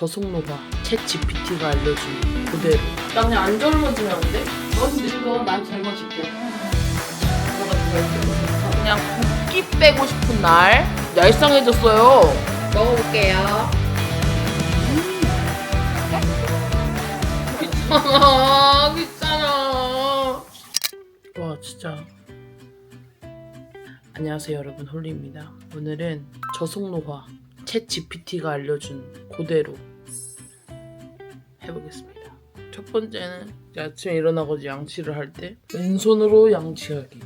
저속노화 챗 GPT가 알려준 그대로. 나 그냥 안 젊어지면 안 돼? 넌 늙어, 난 젊어질게. 그냥 붓기 빼고 싶은 날? 얄쌍해졌어요. 먹어볼게요. 귀찮아 귀찮아. 와 진짜. 안녕하세요 여러분. 홀리입니다. 오늘은 저속노화 챗 GPT가 알려준 그대로 해보겠습니다 첫 번째는 아침에 일어나고 양치를 할 때 왼손으로 양치하기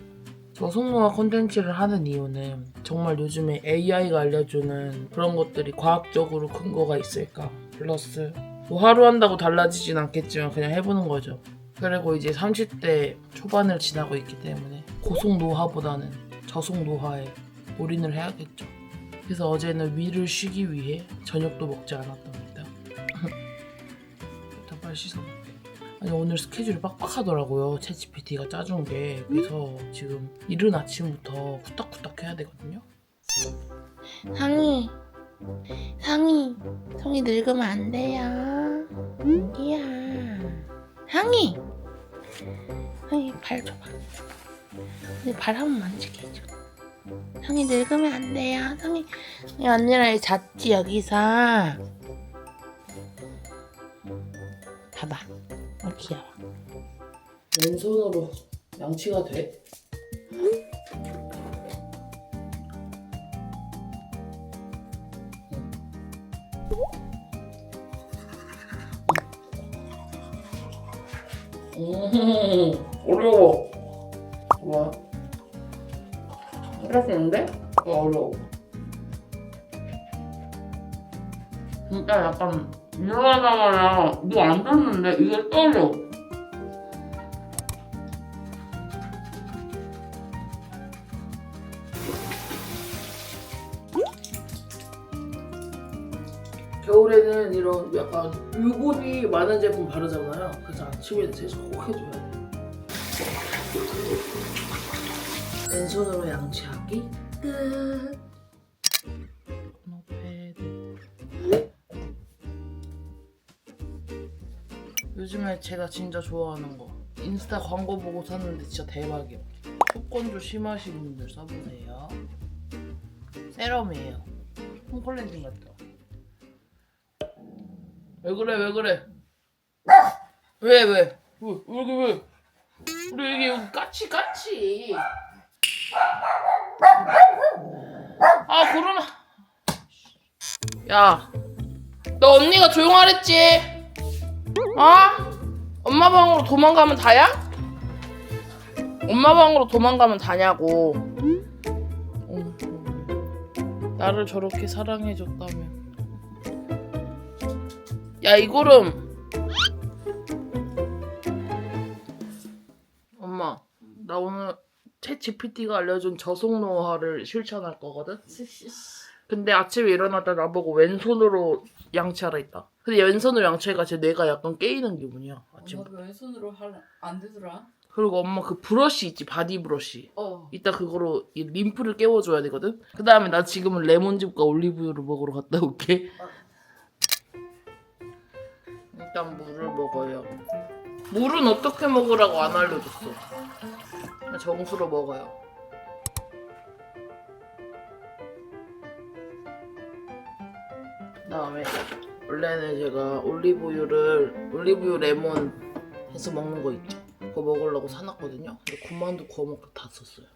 저속노화 콘텐츠를 하는 이유는 정말 요즘에 AI가 알려주는 그런 것들이 과학적으로 근거가 있을까 플러스 뭐 하루 한다고 달라지진 않겠지만 그냥 해보는 거죠. 그리고 이제 30대 초반을 지나고 있기 때문에 고속 노화보다는 저속 노화에 올인을 해야겠죠. 그래서 어제는 위를 쉬기 위해 저녁도 먹지 않았답 빨리 씻어. 아니 오늘 스케줄이 빡빡하더라고요. 챗 GPT가 짜준 게. 그래서 지금 이른 아침부터 후딱후딱 해야 되거든요. 상이 상이 성이 늙으면 안 돼요. 이야. 상이 상이 발 줘봐. 내발 한번 만지게 해줘. 상이 늙으면 안 돼요. 상이 상이 언니랑 잤지 여기서 봐봐 어 귀여워 왼손으로 양치가 돼? 음, 어려워. 와, 잘하시는데? 어, 어려워. 진짜 약간 일어나자마자 뭐안 떴는데 이게 떨려. 겨울에는 이런 약간 유분이 많은 제품 바르잖아요. 그래서 아침에 세수 꼭 해줘야 돼. 왼손으로 양치하기 끝. 제가 진짜 좋아하는 거 인스타 광고 보고 샀는데 진짜 대박이에요. 속건조 심하신 분들 써보세요. 세럼이에요. 홈클렌징 같죠? 왜 그래 왜 그래? 왜 왜? 왜 여기 왜? 우리 여기 여기 까치 까치. 아 그러면 야, 너 언니가 조용하랬지? 어? 엄마 방으로 도망가면 다야? 엄마 방으로 도망가면 다냐고. 어, 어. 나를 저렇게 사랑해줬다면. 야 이거름. 엄마, 나 오늘 챗 GPT가 알려준 저속 노화를 실천할 거거든. 근데 아침에 일어나다 나보고 왼손으로 양치하라 했다. 근데 왼손으로 양치하니까 제 뇌가 약간 깨이는 기분이야. 아침. 엄마가 왼손으로 할, 안 되더라? 그리고 엄마 그 브러쉬 있지 바디 브러쉬. 어. 이따 그거로 이 림프를 깨워줘야 되거든. 그 다음에 나 지금은 레몬즙과 올리브유를 먹으러 갔다 올게. 일단 물을 먹어요. 물은 어떻게 먹으라고 안 알려줬어. 그냥 정수로 먹어요. 그다음에 원래는 제가 올리브유를 올리브유 레몬 해서 먹는 거 있죠. 그거 먹으려고 사놨거든요. 근데 군만두 구워 먹고 다 썼어요.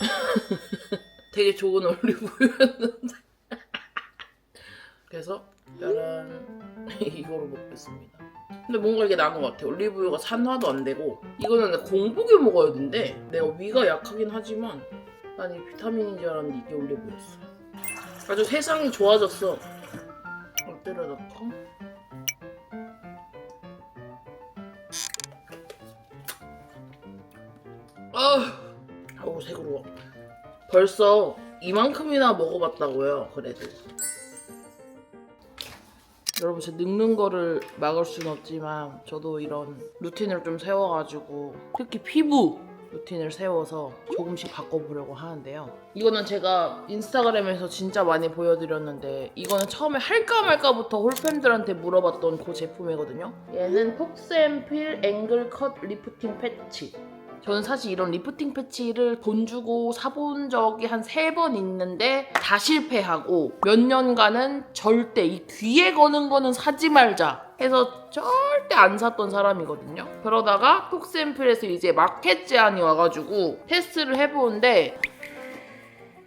되게 좋은 올리브유였는데. 그래서 짜란 이거로 먹겠습니다. 근데 뭔가 이게 나은 것 같아. 올리브유가 산화도 안 되고 이거는 공복에 먹어야 된대. 내가 위가 약하긴 하지만 난 이 비타민인 줄 알았는데 이게 올리브유였어. 아주 세상이 좋아졌어. 때려 넣고 아, 아우 새그러워. 벌써 이만큼이나 먹어봤다고요. 그래도. 여러분 제 늙는 거를 막을 순 없지만 저도 이런 루틴을 좀 세워가지고 특히 피부 루틴을 세워서 조금씩 바꿔보려고 하는데요. 이거는 제가 인스타그램에서 진짜 많이 보여드렸는데 이거는 처음에 할까 말까부터 홀팬들한테 물어봤던 그 제품이거든요. 얘는 폭스앤필 앵글 컷 리프팅 패치. 저는 사실 이런 리프팅 패치를 돈 주고 사본 적이 한 세 번 있는데 다 실패하고 몇 년간은 절대 이 귀에 거는 거는 사지 말자 해서 절대 안 샀던 사람이거든요. 그러다가 톡스앰플에서 이제 마켓 제안이 와가지고 테스트를 해보는데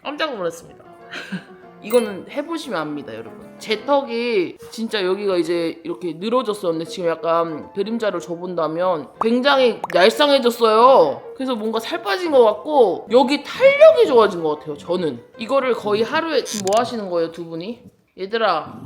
깜짝 놀랐습니다. 이거는 해보시면 압니다, 여러분. 제 턱이 진짜 여기가 이제 이렇게 늘어졌었는데 지금 약간 그림자를 줘본다면 굉장히 얄쌍해졌어요. 그래서 뭔가 살 빠진 것 같고 여기 탄력이 좋아진 것 같아요, 저는. 이거를 거의 하루에 지금 뭐 하시는 거예요, 두 분이? 얘들아.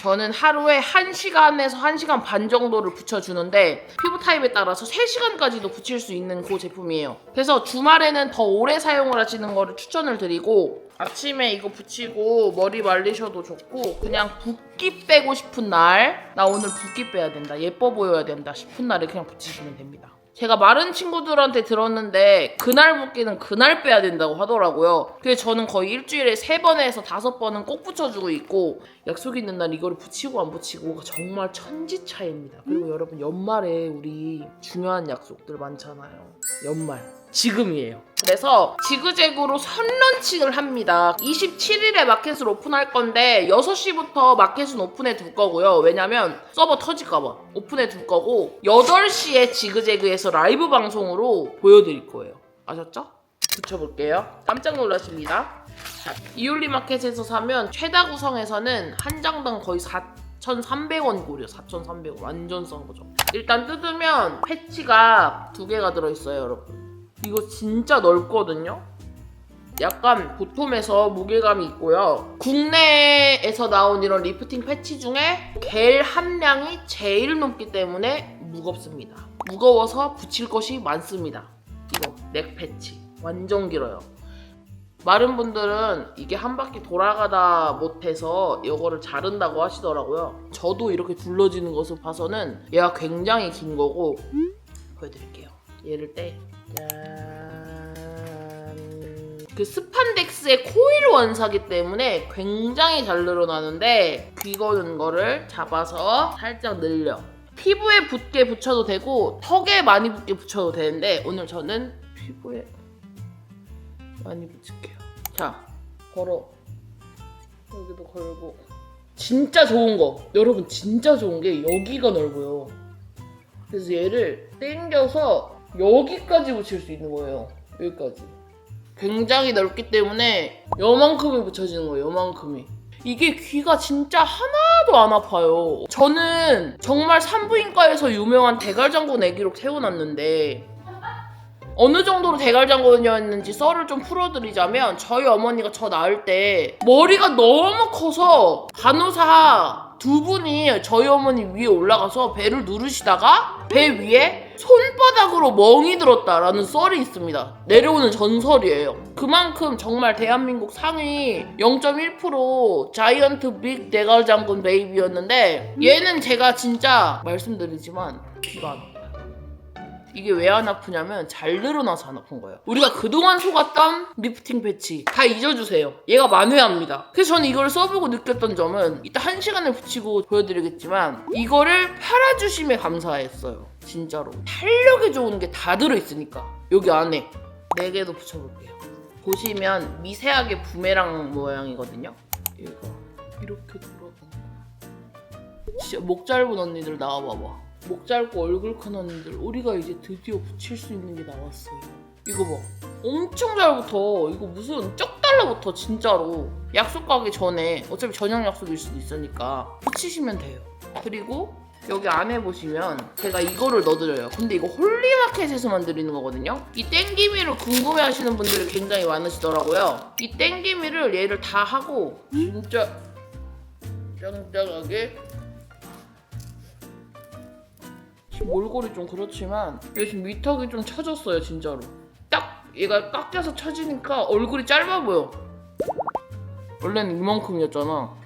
저는 하루에 1시간에서 1시간 반 정도를 붙여주는데 피부 타입에 따라서 3시간까지도 붙일 수 있는 그 제품이에요. 그래서 주말에는 더 오래 사용을 하시는 거를 추천을 드리고 아침에 이거 붙이고 머리 말리셔도 좋고 그냥 붓기 빼고 싶은 날 나 오늘 붓기 빼야 된다 예뻐 보여야 된다 싶은 날에 그냥 붙이시면 됩니다. 제가 마른 친구들한테 들었는데 그날 붓기는 그날 빼야 된다고 하더라고요. 그래서 저는 거의 일주일에 세 번에서 다섯 번은 꼭 붙여주고 있고 약속 있는 날 이거를 붙이고 안 붙이고가 정말 천지 차이입니다. 그리고 여러분 연말에 우리 중요한 약속들 많잖아요. 연말. 지금이에요. 그래서 지그재그로 선런칭을 합니다. 27일에 마켓을 오픈할 건데 6시부터 마켓은 오픈해 둘 거고요. 왜냐면 서버 터질까봐 오픈해 둘 거고 8시에 지그재그에서 라이브 방송으로 보여드릴 거예요. 아셨죠? 붙여볼게요. 깜짝 놀라십니다. 자, 이올리 마켓에서 사면 최다 구성에서는 한 장당 거의 4,300원 고려. 4,300원. 완전 싼 거죠. 일단 뜯으면 패치가 두 개가 들어있어요, 여러분. 이거 진짜 넓거든요? 약간 보톰에서 무게감이 있고요. 국내에서 나온 이런 리프팅 패치 중에 겔 함량이 제일 높기 때문에 무겁습니다. 무거워서 붙일 것이 많습니다. 이거 넥 패치 완전 길어요. 마른 분들은 이게 한 바퀴 돌아가다 못해서 이거를 자른다고 하시더라고요. 저도 이렇게 둘러지는 것을 봐서는 얘가 굉장히 긴 거고 보여드릴게요. 얘를 떼. 짠. 그 스판덱스의 코일 원사기 때문에 굉장히 잘 늘어나는데 귀 거는 거를 잡아서 살짝 늘려. 피부에 붙게 붙여도 되고 턱에 많이 붙게 붙여도 되는데 오늘 저는 피부에 많이 붙일게요. 자, 걸어. 여기도 걸고. 진짜 좋은 거. 여러분 진짜 좋은 게 여기가 넓어요. 그래서 얘를 당겨서 여기까지 붙일 수 있는 거예요. 여기까지. 굉장히 넓기 때문에 요만큼이 붙여지는 거예요. 요만큼이. 이게 귀가 진짜 하나도 안 아파요. 저는 정말 산부인과에서 유명한 대갈장군 애기로 태어났는데 어느 정도로 대갈장군이었는지 썰을 좀 풀어드리자면 저희 어머니가 저 낳을 때 머리가 너무 커서 간호사 두 분이 저희 어머니 위에 올라가서 배를 누르시다가 배 위에 손바닥으로 멍이 들었다라는 썰이 있습니다. 내려오는 전설이에요. 그만큼 정말 대한민국 상위 0.1% 자이언트 빅 대갈장군 베이비였는데 얘는 제가 진짜 말씀드리지만 아파요. 이게 왜 안 아프냐면 잘 늘어나서 안 아픈 거예요. 우리가 그동안 속았던 리프팅 패치 다 잊어주세요. 얘가 만회합니다. 그래서 저는 이걸 써보고 느꼈던 점은 이따 한 시간을 붙이고 보여드리겠지만 이거를 팔아주심에 감사했어요. 진짜로. 탄력이 좋은 게 다 들어있으니까 여기 안에 네 개도 붙여볼게요. 보시면 미세하게 부메랑 모양이거든요. 얘가 이렇게 돌아가. 진짜 목 짧은 언니들 나와봐봐. 목 짧고 얼굴 큰 언니들 우리가 이제 드디어 붙일 수 있는 게 나왔어요. 이거 봐. 엄청 잘 붙어. 이거 무슨 쩍 달라붙어 진짜로. 약속 가기 전에 어차피 저녁 약속일 수도 있으니까 붙이시면 돼요. 그리고 여기 안에 보시면 제가 이거를 넣어드려요. 근데 이거 홀리마켓에서 만 드리는 거거든요. 이 땡기미를 궁금해 하시는 분들이 굉장히 많으시더라고요. 이 땡기미를 얘를 다 하고 진짜 짱짱하게 몰골이 좀 그렇지만 얘 지금 위턱이 좀 처졌어요 진짜로 딱 얘가 깎여서 처지니까 얼굴이 짧아 보여 원래는 이만큼이었잖아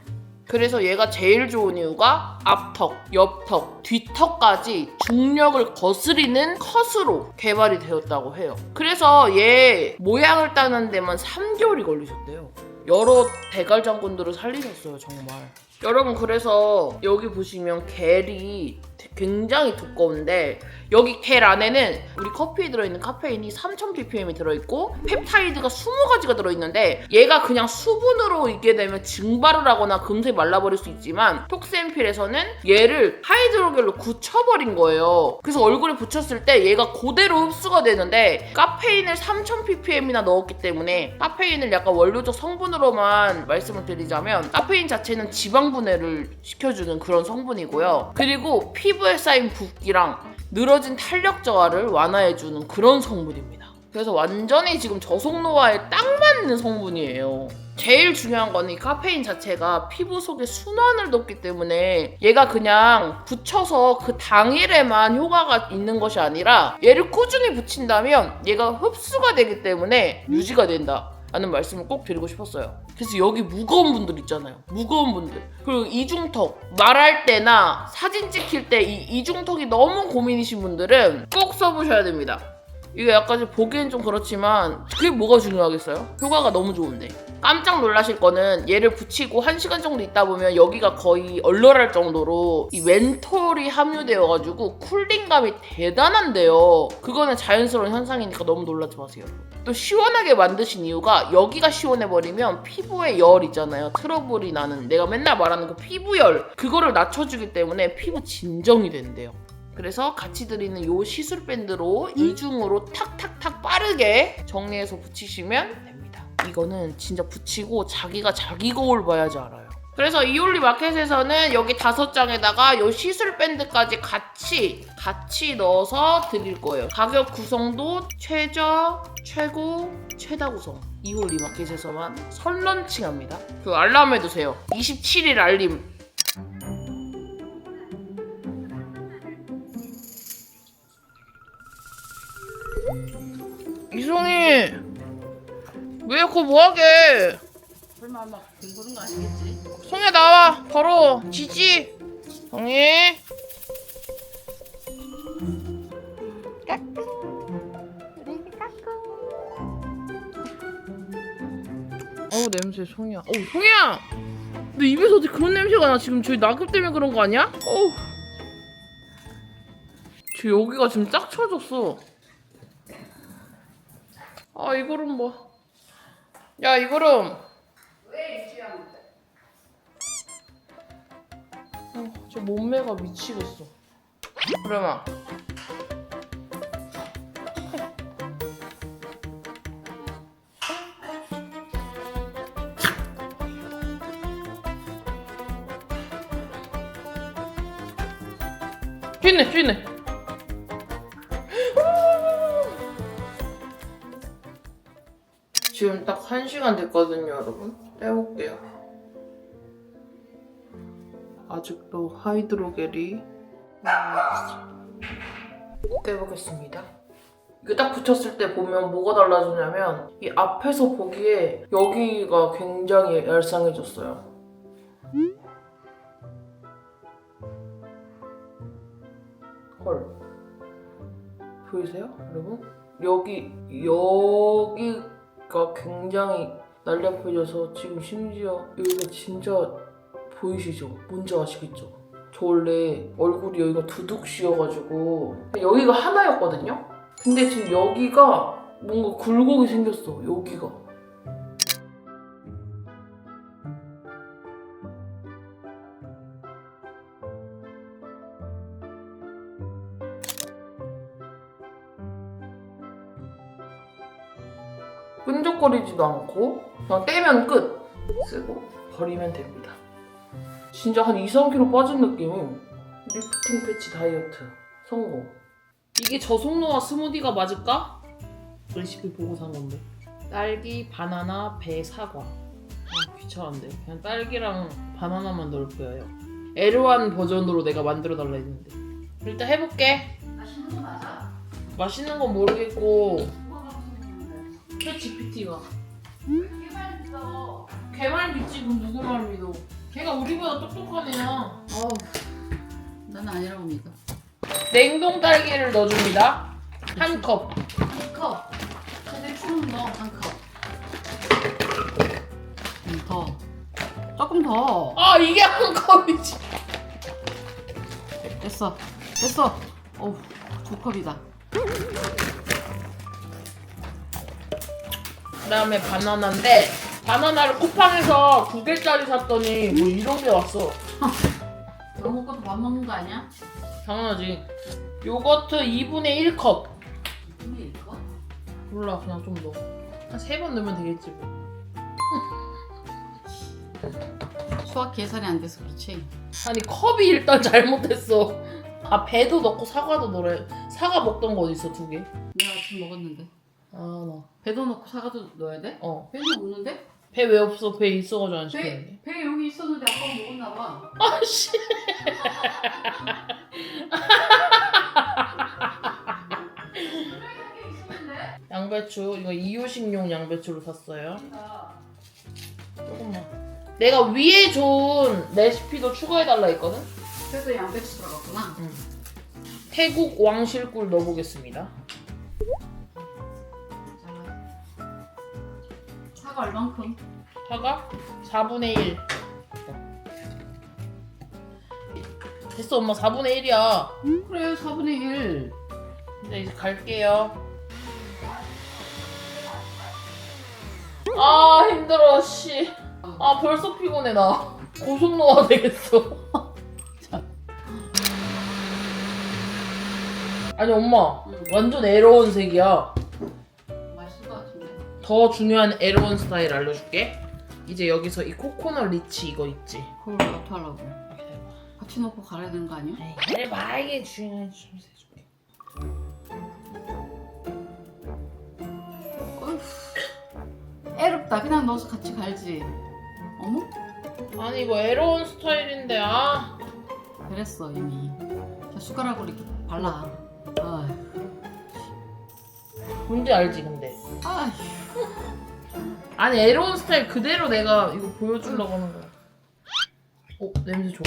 그래서 얘가 제일 좋은 이유가 앞턱, 옆턱, 뒤턱까지 중력을 거스리는 컷으로 개발이 되었다고 해요. 그래서 얘 모양을 따는 데만 3개월이 걸리셨대요. 여러 대갈 장군들을 살리셨어요, 정말. 여러분 그래서 여기 보시면 겔이 굉장히 두꺼운데 여기 겔 안에는 우리 커피에 들어있는 카페인이 3000ppm이 들어있고 펩타이드가 20가지가 들어있는데 얘가 그냥 수분으로 있게 되면 증발을 하거나 금세 말라버릴 수 있지만 톡스앰필에서는 얘를 하이드로겔로 굳혀버린 거예요. 그래서 얼굴에 붙였을 때 얘가 그대로 흡수가 되는데 카페인을 3000ppm이나 넣었기 때문에 카페인을 약간 원료적 성분으로만 말씀을 드리자면 카페인 자체는 지방 분해를 시켜주는 그런 성분이고요. 그리고 피부에 쌓인 붓기랑 늘어진 탄력 저하를 완화해주는 그런 성분입니다. 그래서 완전히 지금 저속 노화에 딱 맞는 성분이에요. 제일 중요한 거는 이 카페인 자체가 피부 속에 순환을 돕기 때문에 얘가 그냥 붙여서 그 당일에만 효과가 있는 것이 아니라 얘를 꾸준히 붙인다면 얘가 흡수가 되기 때문에 유지가 된다. 라는 말씀을 꼭 드리고 싶었어요. 그래서 여기 무거운 분들 있잖아요. 무거운 분들. 그리고 이중턱. 말할 때나 사진 찍힐 때 이 이중턱이 너무 고민이신 분들은 꼭 써보셔야 됩니다. 이게 약간 좀 보기엔 좀 그렇지만 그게 뭐가 중요하겠어요? 효과가 너무 좋은데. 깜짝 놀라실 거는 얘를 붙이고 1시간 정도 있다 보면 여기가 거의 얼얼할 정도로 이 멘톨이 함유되어가지고 쿨링감이 대단한데요. 그거는 자연스러운 현상이니까 너무 놀라지 마세요. 또 시원하게 만드신 이유가 여기가 시원해버리면 피부에 열 있잖아요. 트러블이 나는 내가 맨날 말하는 그 피부열 그거를 낮춰주기 때문에 피부 진정이 된대요. 그래서 같이 드리는 요 시술 밴드로 이중으로 탁탁탁 빠르게 정리해서 붙이시면 됩니다. 이거는 진짜 붙이고 자기가 자기 거울 봐야지 알아요. 그래서 이올리 마켓에서는 여기 다섯 장에다가 요 시술 밴드까지 같이 같이 넣어서 드릴 거예요. 가격 구성도 최저, 최고, 최다 구성. 이올리 마켓에서만 선런칭합니다. 그 알람 해 두세요. 27일 알림. 이송이 왜 그거 뭐하게? 설마 막 그런 거 아니겠지? 송이야 나와. 바로 지지. 송이. 어우 냄새 송이야. 어우. 송이야! 너 입에서 어떻게 그런 냄새가 나? 지금 저희 낙엽 때문에 그런 거 아니야? 어우. 저 여기가 지금 딱 쳐졌어 아 이거는 뭐 야 이거는 어, 저 몸매가 미치겠어. 그래마. 쥐네, 쥐네. 지금 딱 1시간 됐거든요, 여러분. 떼볼게요. 아직도 하이드로겔이 떼보겠습니다. 이게 딱 붙였을 때 보면 뭐가 달라지냐면 이 앞에서 보기에 여기가 굉장히 얄쌍해졌어요. 헐 보이세요, 여러분? 여기 여기 가 굉장히 날렵해져서 지금 심지어 여기가 진짜 보이시죠? 뭔지 아시겠죠? 저 원래 얼굴이 여기가 두둑 씌어가지고 여기가 하나였거든요? 근데 지금 여기가 뭔가 굴곡이 생겼어 여기가 끈적거리지도 않고 그냥 떼면 끝 쓰고 버리면 됩니다 진짜 한 2, 3kg 빠진 느낌임. 리프팅 패치 다이어트 성공. 이게 저속노화 스무디가 맞을까? 레시피 보고 산 건데. 딸기, 바나나, 배, 사과. 아, 귀찮은데. 그냥 딸기랑 바나나만 넣을 거예요. 에르완 버전으로 내가 만들어 달라 했는데. 일단 해볼게. 맛있는 거 맞아? 맛있는 건 모르겠고. 챗 GPT가. 개발 믿지 그럼 누구 말 믿어? 걔가 우리보다 똑똑한 애야. 어우, 난 아니라고 믿어. 냉동 딸기를 넣어줍니다. 한 컵. 한 컵. 추는 넣어, 한 컵. 음, 더. 조금 더. 아 이게 한 컵이지. 됐어. 됐어. 어우, 두 컵이다. 그다음에 바나나인데 바나나를 쿠팡에서 두 개짜리 샀더니 뭐 이런 게 왔어. 너 먹고 밥 먹는 거 아니야? 당연하지. 요거트 2분의 1컵. 근데 이거? 몰라 그냥 좀 넣어. 한 세 번 넣으면 되겠지 뭐. 수학 계산이 안 돼서 그렇지. 아니 컵이 일단 잘못했어. 아 배도 넣고 사과도 넣으래. 사과 먹던 거 어디 있어 두 개? 내가 아침 먹었는데. 아 나. 배도 넣고 사과도 넣어야 돼? 어. 배도 없는데? 배 왜 없어? 배 있어가지고 안 시켰는데. 배, 배 여기 있었는데 아까 먹었나 봐. 아씨. 양배추 이거 이유식용 양배추로 샀어요. 조금만. 내가 위에 좋은 레시피도 추가해달라 했거든. 그래서 양배추 들어갔구나. 태국 왕실꿀 넣어보겠습니다. 사과 얼만큼? 사과 4분의 1. 됐어 엄마 4분의 1이야. 그래 4분의 1. 이제 이제 갈게요. 아 힘들어 씨. 아 벌써 피곤해 나. 고속 노화 되겠어. 아니 엄마 응. 완전 에러운 색이야. 더 중요한 에러운 스타일 알려줄게. 이제 여기서 이 코코넛 리치 이거 있지. 그걸 어떡하려고. 같이 넣고 갈아야 되는 거 아니야? 그래 봐 이게 중요한 좀 해줄게. 어휴. 애롭다. 그냥 넣어서 같이 갈지. 어머? 아니 이거 에러운 스타일인데 아. 그랬어 이미. 자, 숟가락으로 이렇게 발라. 아휴. 뭔지 알지 근데. 아휴. 아니 에러운 스타일 그대로 내가 이거 보여주려고 하는 거야. 어 냄새 좋아.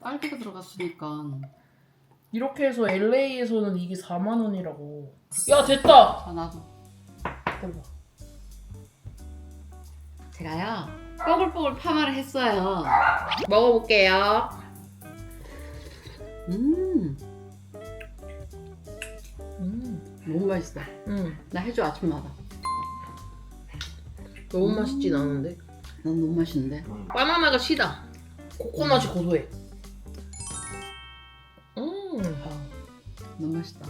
딸기가 들어갔으니까. 이렇게 해서 LA에서는 이게 4만 원이라고. 야 됐다. 자 나도. 대박. 제가요. 뽀글뽀글 파마를 했어요. 먹어볼게요. 음. 음, 너무 맛있어. 음, 나 해줘 아침마다. 너무 맛있진 않은데. 난 너무 맛있는데. 바나나가 시다. 코코넛이 고소해. 음, 아, 너무 맛있다.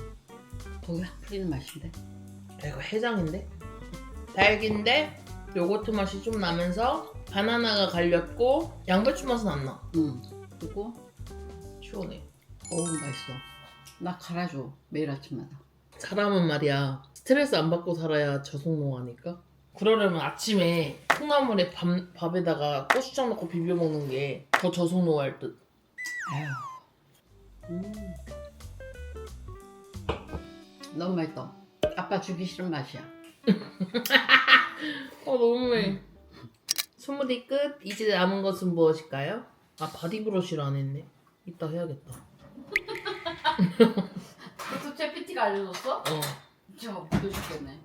거기 확 풀리는 맛인데. 야, 이거 해장인데? 딸기인데 요거트 맛이 좀 나면서 바나나가 갈렸고 양배추 맛은 안 나. 응. 그리고 시원해. 어우 맛있어. 나 갈아줘 매일 아침마다. 사람은 말이야 스트레스 안 받고 살아야 저속노화니까 그러려면 아침에 콩나물에 밥, 밥에다가 고추장 넣고 비벼 먹는 게 더 저속노화일 듯 아유. 음. 너무 맛있어. 아빠 주기 싫은 맛이야. 어 너무해 스무디 끝 이제 남은 것은 무엇일까요? 아 바디브러쉬를 안 했네 이따 해야겠다 그것도 채피티가 알려줬어? 어저 보고 싶겠네.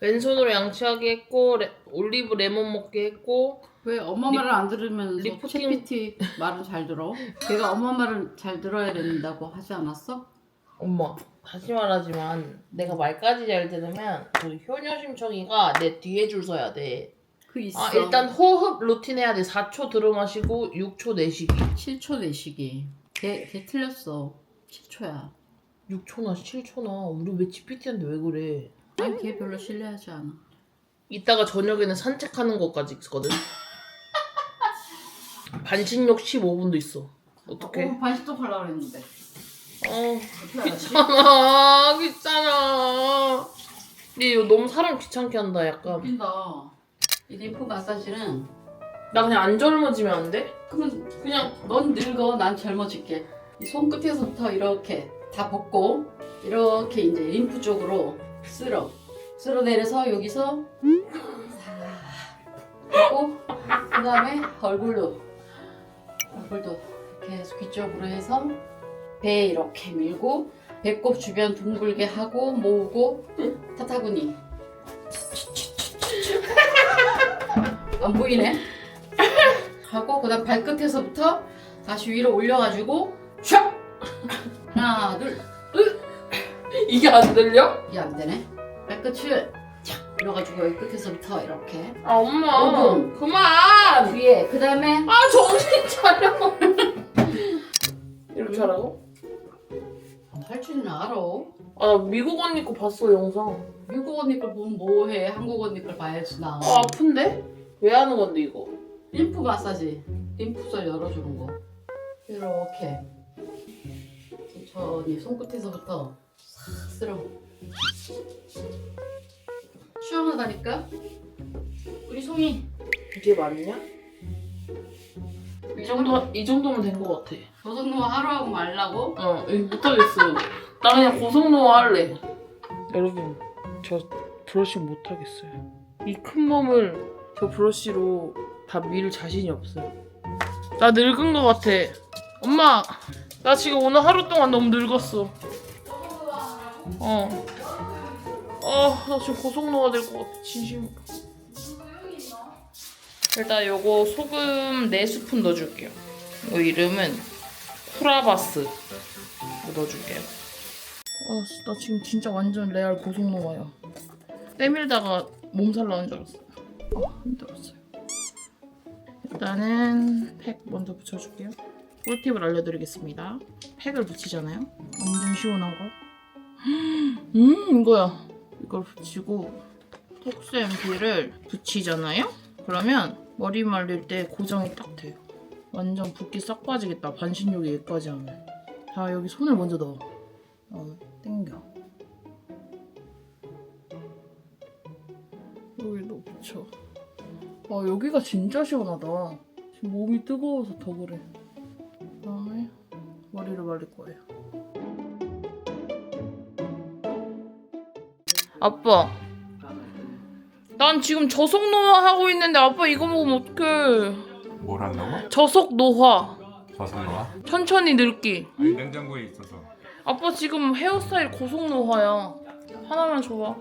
왼손으로 양치하게 했고 레- 올리브 레몬 먹게 했고 왜 엄마 말을 안 들으면서 리프팅- 채피티 말은 잘 들어? 걔가 엄마 말을 잘 들어야 된다고 하지 않았어? 엄마 다시 말하지만 내가 말까지 잘 들으면 그 효녀심청이가 내 뒤에 줄 서야 돼 그 있어. 아, 일단 호흡 루틴 해야 돼. 4초 들어 마시고 6초 내쉬기. 7초 내쉬기. 걔, 걔 틀렸어. 7초야. 6초나 7초나. 우리 왜 GPT한테 왜 그래? 아니 걔 별로 신뢰하지 않아. 이따가 저녁에는 산책하는 것까지 있거든. 반신욕 15분도 있어. 어떡해? 어, 반신욕 하려고 그랬는데. 어, 어떻게 알았지? 귀찮아. 귀찮아. 얘 이거 너무 사람 귀찮게 한다, 약간. 웃긴다. 이 림프 마사지는 나 그냥 안 젊어지면 안 돼? 그러면 그냥 넌 늙어 난 젊어질게. 이 손끝에서부터 이렇게 다 벗고 이렇게 이제 림프 쪽으로 쓸어. 쓸어 내려서 여기서 하고 그 다음에 얼굴로 얼굴도 계속 뒤쪽으로 해서 배 이렇게 밀고 배꼽 주변 둥글게 하고 모으고 타타구니. 안 보이네? 하고 그 다음 발끝에서부터 다시 위로 올려가지고 촥! 하나 둘 이게 안 들려? 이게 안 되네? 발끝을 착 밀어가지고 여기 끝에서부터 이렇게. 아 엄마. 오분. 그만. 위에 그 다음에 아 정신 차려. 이렇게 하라고? 할 줄은 알아. 아 미국 언니 거 봤어 영상. 미국 언니 걸 보면 뭐해? 한국 언니 걸 봐야지 나. 아 아픈데? 왜 하는 건데 이거? 림프 마사지. 림프절 열어주는 거. 이렇게. 천천히 손끝에서부터 싹 쓸어 시원하다니까 우리 송이 이게 맞냐? 이 정도 이 정도면 된거 같아. 조선노 하루 하고 말라고 어, 이거 못하겠어. 나 그냥 고성노화 할래. 여러분, 저 브러싱 못하겠어요. 이 큰 몸을 저 브러쉬로 다 밀 자신이 없어요. 나 늙은 거 같아. 엄마, 나 지금 오늘 하루 동안 너무 늙었어. 어. 아, 나 지금 고성노화 될것 같아, 진심으로. 일단 요거 소금 4스푼 넣어줄게요. 요 이름은 쿠라바스 넣어줄게요. 아, 씨, 나 지금 진짜 완전 레알 고속노화야. 때밀다가 몸살 나는 줄 알았어요. 아, 힘들었어요. 일단은 팩 먼저 붙여줄게요. 꿀팁을 알려드리겠습니다. 팩을 붙이잖아요. 완전 시원한 거. 음, 이거야. 이걸 붙이고 톡스앰플을 붙이잖아요. 그러면 머리 말릴 때 고정이 딱 돼요. 완전 붓기 싹 빠지겠다. 반신욕이 여기까지 하면. 자, 여기 손을 먼저 넣어. 어, 땡겨. 여기 너 붙여. 아, 여기가 진짜 시원하다. 지금 몸이 뜨거워서 더 그래. 그다음에 머리를 말릴 거예요. 아빠. 난 지금 저속 노화 하고 있는데 아빠 이거 먹으면 어떡해. 뭘 한다고? 저속 노화. 저승로와? 천천히 늙기. 아니 냉장고에 있어서 아빠 지금 헤어스타일 고속 노화야. 하나만 줘봐.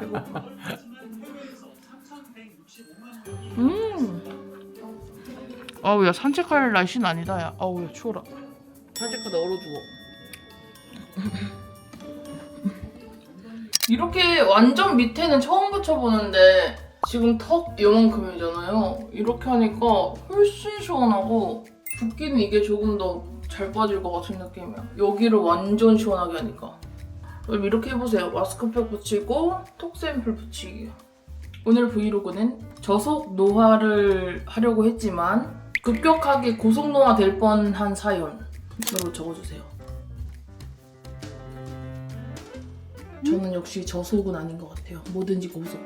배고파. 음. 아우 야 산책할 날씨는 아니다 야. 아우 야 추워라. 산책하다 얼어 죽어. 이렇게 완전 밑에는 처음 붙여보는데 지금 턱 요만큼이잖아요. 이렇게 하니까 훨씬 시원하고 붓기는 이게 조금 더 잘 빠질 것 같은 느낌이야. 여기를 완전 시원하게 하니까. 그럼 이렇게 해보세요. 마스크팩 붙이고 톡 샘플 붙이기. 오늘 브이로그는 저속 노화를 하려고 했지만 급격하게 고속 노화 될 뻔한 사연으로 적어주세요. 저는 역시 저속은 아닌 것 같아요. 뭐든지 고속.